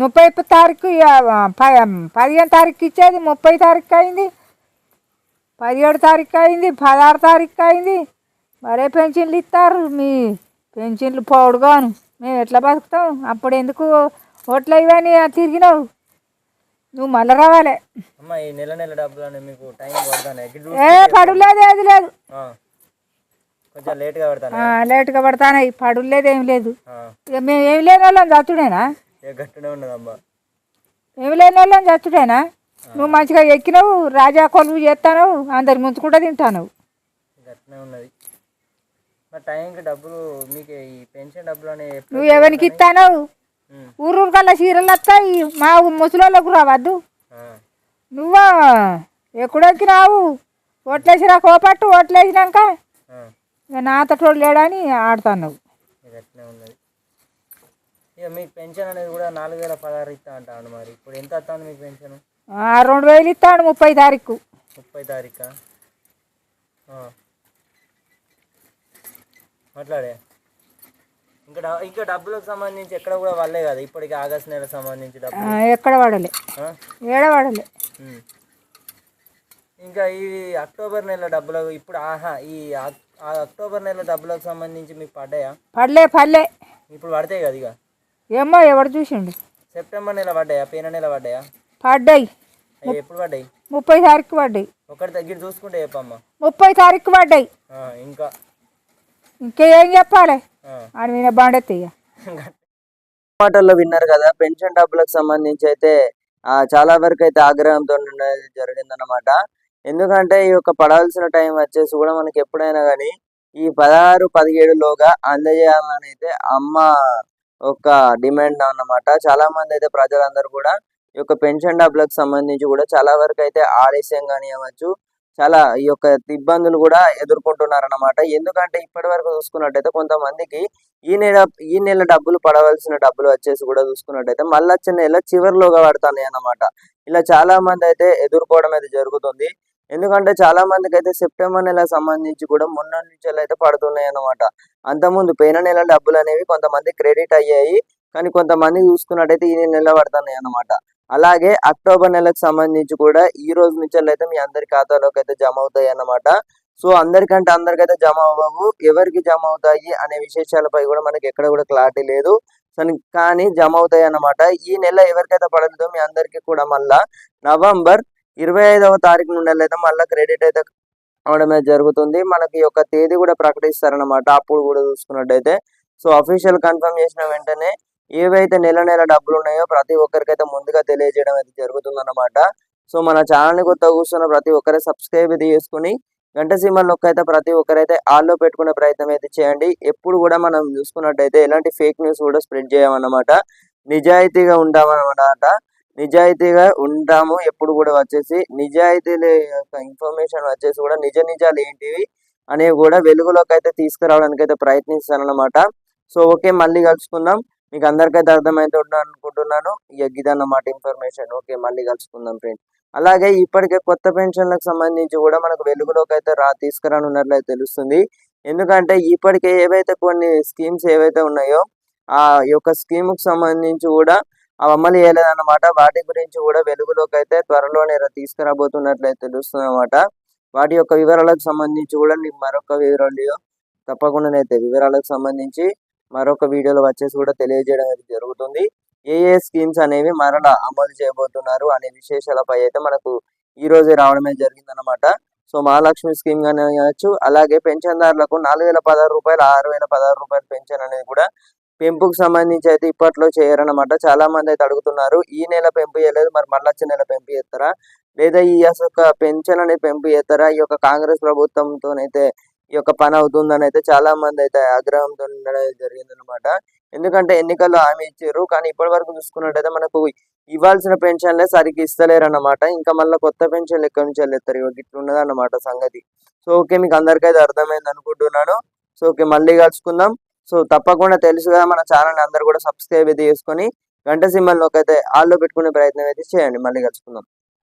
ముప్పై తారీఖు పదిహేను తారీఖు ఇచ్చేది ముప్పై తారీఖు అయింది. పదిహేడు తారీఖు అయింది పదహారు తారీఖు అయింది. మరే పెన్షన్లు ఇస్తారు మీ పెన్షన్లు పోడుగాను. మేము ఎట్లా బతుకుతాం? అప్పుడు ఎందుకు ఓట్లు ఇవని తిరిగినావు? నువ్వు మళ్ళీ రావాలి. ఏ పడులేదు ఏది లేదు. లేట్గా పడతానాయి పడులేదు ఏం లేదు. ఆ, ఇక మేము ఏమి లేని వాళ్ళం చచ్చుడేనా ఏమి లేని వాళ్ళం చచ్చుడేనా నువ్వు మంచిగా ఎక్కినావు రాజా కొలువు చేస్తాను అందరి ముంచుకుంటూ తింటాను గట్టినే ఉన్నది. మరి టైంకి డబ్బులు మీకు ఈ పెన్షన్ డబ్బులు అనేవి ఎప్పుడు నువ్వు ఎవరికి ఇస్తాను ఊరు కల్లా చీరలు వస్తాయి మా ముసలోళ్ళకు రావద్దు. నువ్వు ఎక్కడెక్కినావు? ఓట్లేసిరా కోపట్టు ఓట్లేసినాక? ఇక నాతో తోడు లేడని ఆడుతున్నావు. ఇక గట్టినే ఉన్నది. ఇక మీకు పెన్షన్ అనేది కూడా నాలుగు వేల పదహారు ఇస్తా అంటాను మరి. ఇప్పుడు ఎంత వస్తుంది మీకు పెన్షన్? రెండు వేలు ఇస్తాడు ముప్పై తారీఖు. ముప్పై తారీఖా. మాట్లాడే. ఇంకా ఇంకా డబ్బులకు సంబంధించి ఎక్కడ కూడా వాళ్ళే కదా. ఇప్పటికి ఆగస్ట్ నెలకు సంబంధించి ఆ, డబ్బులు ఎక్కడ పడలే. ఆ? ఏడ పడలే. ఉమ్. ఇంకా ఈ అక్టోబర్ నెల డబ్బులకు ఇప్పుడు ఆహా ఈ అక్- ఆ అక్టోబర్ నెల డబ్బులకు సంబంధించి మీకు పడ్డాయా? పడలే పడలే. ఇప్పుడు పడతాయి కదా ఇక? ఏమో ఎవడు చూసిండు? సెప్టెంబర్ నెల పడ్డాయా? పేన నెల పడ్డాయా? పడ్డాయి. ఎప్పుడు పడ్డాయి? ముప్పై తారీఖు పడ్డాయి. ఒకటి తగ్గి చూసుకుంటే చెప్పమ్మా. ముప్పై తారీఖు పడ్డాయి. ఆ, ఇంకా? ఇంకేం చెప్పాలి? ఆ. ఆడ మీద బండెత్తయ్య. మాటల్లో విన్నారు కదా పెన్షన్ డబ్బులకు సంబంధించి అయితే ఆ, చాలా వరకు అయితే ఆగ్రహంతో జరిగిందన్నమాట. ఎందుకంటే ఈ యొక్క పడాల్సిన టైం వచ్చేసి కూడా మనకి ఎప్పుడైనా కానీ ఈ పదహారు పదిహేడులోగా అందజేయాలని అయితే అమ్మ ఒక డిమాండ్ అన్నమాట. చాలా మంది అయితే ప్రజలందరూ కూడా ఈ యొక్క పెన్షన్ డబ్బులకు సంబంధించి కూడా చాలా వరకు అయితే ఆలస్యం కానివ్వచ్చు చాలా ఈ యొక్క ఇబ్బందులు కూడా ఎదుర్కొంటున్నారన్నమాట. ఎందుకంటే ఇప్పటి వరకు చూసుకున్నట్టయితే కొంతమందికి ఈ నెల ఈ నెల డబ్బులు పడవలసిన డబ్బులు వచ్చేసి కూడా చూసుకున్నట్టయితే మళ్ళీ వచ్చే నెల చివరిలోగా పడుతున్నాయి అన్నమాట ఇలా చాలా మంది అయితే ఎదుర్కోవడం అయితే జరుగుతుంది. ఎందుకంటే చాలా మందికి అయితే సెప్టెంబర్ నెల సంబంధించి కూడా మొన్న నుంచి అయితే పడుతున్నాయి అన్నమాట అంతకుముందు పోయిన నెల డబ్బులు అనేవి కొంతమంది క్రెడిట్ అయ్యాయి. కానీ కొంతమంది చూసుకున్నట్టయితే ఈ నెల పడుతున్నాయి అన్నమాట అలాగే అక్టోబర్ నెలకు సంబంధించి కూడా ఈ రోజు నుంచి అయితే మీ అందరి ఖాతాలోకి అయితే జమ అవుతాయి అన్నమాట సో అందరికంటే అందరికైతే జమ అవ్వవు. ఎవరికి జమ అవుతాయి అనే విశేషాలపై కూడా మనకి ఎక్కడ కూడా క్లారిటీ లేదు. కానీ- కానీ జమ అవుతాయి అన్నమాట ఈ నెల ఎవరికైతే పడలేదో మీ అందరికీ కూడా మళ్ళా నవంబర్ ఇరవై ఐదవ తారీఖు నుండి అయితే మళ్ళీ క్రెడిట్ అయితే అవడం అయితే జరుగుతుంది. మనకి యొక్క తేదీ కూడా ప్రకటిస్తారనమాట అప్పుడు కూడా చూసుకున్నట్టయితే. సో అఫీషియల్ కన్ఫర్మ్ చేసిన వెంటనే ఏవైతే నెల నెల డబ్బులు ఉన్నాయో ప్రతి ఒక్కరికైతే ముందుగా తెలియజేయడం అయితే జరుగుతుంది అన్నమాట సో మన ఛానల్ని కొత్త కూర్చున్న ప్రతి ఒక్కరే సబ్స్క్రైబ్ అయితే చేసుకుని గంట సీమల నొక్కైతే ప్రతి ఒక్కరైతే ఆల్లో పెట్టుకునే ప్రయత్నం అయితే చేయండి. ఎప్పుడు కూడా మనం చూసుకున్నట్టయితే ఎలాంటి ఫేక్ న్యూస్ కూడా స్ప్రెడ్ చేయమన్నమాట. నిజాయితీగా ఉంటామన్నమాట. నిజాయితీగా ఉంటాము ఎప్పుడు కూడా వచ్చేసి నిజాయితీ యొక్క ఇన్ఫర్మేషన్ వచ్చేసి కూడా నిజ నిజాలు ఏంటివి అనేవి కూడా వెలుగులోకి అయితే తీసుకురావడానికి అయితే ప్రయత్నిస్తాను అనమాట సో ఓకే మళ్ళీ కలుసుకుందాం. మీకు అందరికైతే అర్థమైతే ఉంటాను అనుకుంటున్నాను. ఇక ఇదన్నమాట ఇన్ఫర్మేషన్. ఓకే మళ్ళీ కలుసుకుందాం ఫ్రెండ్స్. అలాగే ఇప్పటికే కొత్త పెన్షన్లకు సంబంధించి కూడా మనకు వెలుగులోకి అయితే రా తీసుకురానున్నట్లయితే తెలుస్తుంది. ఎందుకంటే ఇప్పటికే ఏవైతే కొన్ని స్కీమ్స్ ఏవైతే ఉన్నాయో ఆ యొక్క స్కీమ్కి సంబంధించి కూడా అమలు చేయలేదన్నమాట వాటి గురించి కూడా వెలుగులోకి అయితే త్వరలోనే తీసుకురాబోతున్నట్లయితే తెలుస్తుంది అనమాట వాటి యొక్క వివరాలకు సంబంధించి కూడా నీకు మరొక వివరాలు తప్పకుండా వివరాలకు సంబంధించి మరొక వీడియోలో వచ్చేసి కూడా తెలియజేయడం అయితే జరుగుతుంది. ఏ ఏ స్కీమ్స్ అనేవి మరలా అమలు చేయబోతున్నారు అనే విశేషాలపై అయితే మనకు ఈ రోజే రావడమే జరిగిందనమాట సో మహాలక్ష్మి స్కీమ్ కానీ కావచ్చు అలాగే పెన్షన్దారులకు నాలుగు వేల పదహారు రూపాయలు ఆరు వేల పదహారు రూపాయలు పెన్షన్ అనేది కూడా పెంపుకు సంబంధించి అయితే ఇప్పట్లో చేయరనమాట చాలా మంది అయితే అడుగుతున్నారు ఈ నెల పెంపు చేయలేదు మరి మళ్ళీ వచ్చే నెల పెంపు చేస్తారా లేదా ఈ యొక్క పెన్షన్ అనేది పెంపు చేస్తారా ఈ యొక్క కాంగ్రెస్ ప్రభుత్వంతోనైతే ఈ యొక్క పని అవుతుందని అయితే చాలా మంది అయితే ఆగ్రహంతో ఉండడం జరిగింది అనమాట ఎందుకంటే ఎన్నికల్లో హామీ ఇచ్చారు కానీ ఇప్పటి వరకు చూసుకున్నట్టయితే మనకు ఇవ్వాల్సిన పెన్షన్లే సరిగ్గా ఇస్తలేరు అన్నమాట ఇంకా మళ్ళీ కొత్త పెన్షన్లు ఎక్కడి నుంచి వెళ్ళేస్తారు ఇవ్వ ఇట్లా ఉన్నదన్నమాట సంగతి. సో ఓకే మీకు అందరికైతే అర్థమైంది అనుకుంటున్నాను. సో ఓకే మళ్ళీ కలుసుకుందాం. సో తప్పకుండా తెలుసు కదా మన ఛానల్ అందరు కూడా సబ్స్క్రైబ్ అయితే చేసుకొని గంట సింబల్ అయితే ఆల్లో పెట్టుకునే ప్రయత్నం అయితే చేయండి. మళ్ళీ కలుసుకుందాం.